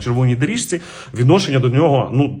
червоній доріжці, відношення до нього ну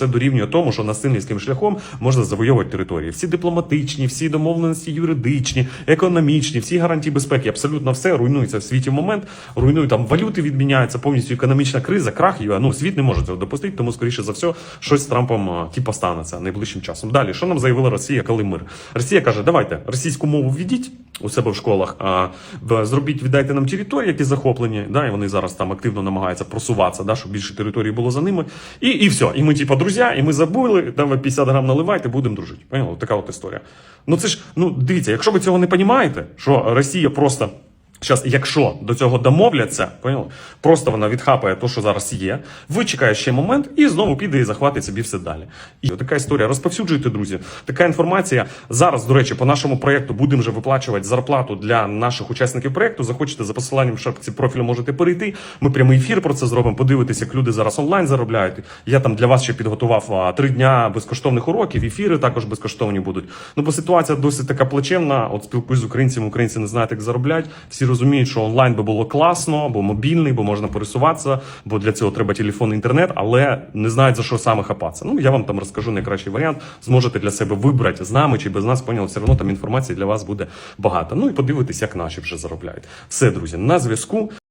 це дорівнює тому, що насильницьким шляхом можна завойовувати території. Всі дипломатичні, всі домовленості юридичні, економічні, всі гарантії безпеки, абсолютно все руйнується в світі в момент. Руйнує там валюти, відміняються повністю економічна криза, крах. І, ну світ не може цього допустити, тому скоріше за все щось з Трампом а, типа станеться найближчим часом. Далі, що нам заявила Росія, коли мир? Росія каже, давайте російську мову введіть у себе в школах, а зробіть, віддайте нам території, які захоплені. Да, і вони зараз там активно намагаються просуватися, да, щоб більше території було за ними. І, і все. І ми, типа, друзі, і ми забули, давай 50 грам наливайте, будемо дружити. Поняли? Така от історія. Ну це ж, ну дивіться, якщо ви цього не розумієте, що Росія просто. Зараз, якщо до цього домовляться, поняли? просто вона відхапає те, що зараз є, вичекає ще момент і знову піде і захватить собі все далі. І така історія. Розповсюджуйте, друзі. Така інформація. Зараз, до речі, по нашому проєкту будемо вже виплачувати зарплату для наших учасників проєкту. Захочете за посиланням в шапці профілю можете перейти. Ми прямий ефір про це зробимо. Подивитися, як люди зараз онлайн заробляють. Я там для вас ще підготував три дня безкоштовних уроків. Ефіри також безкоштовні будуть. Ну, бо ситуація досить така плачевна. От спілкуюсь з українцями, українці не знають, як заробляти. Всі розуміють, що онлайн би було класно, бо мобільний, бо можна пересуватися, бо для цього треба телефон, і інтернет, але не знають за що саме хапатися. Ну я вам там розкажу найкращий варіант. Зможете для себе вибрати з нами чи без нас. Поняли, все одно там інформації для вас буде багато. Ну і подивитись, як наші вже заробляють. Все, друзі, на зв'язку.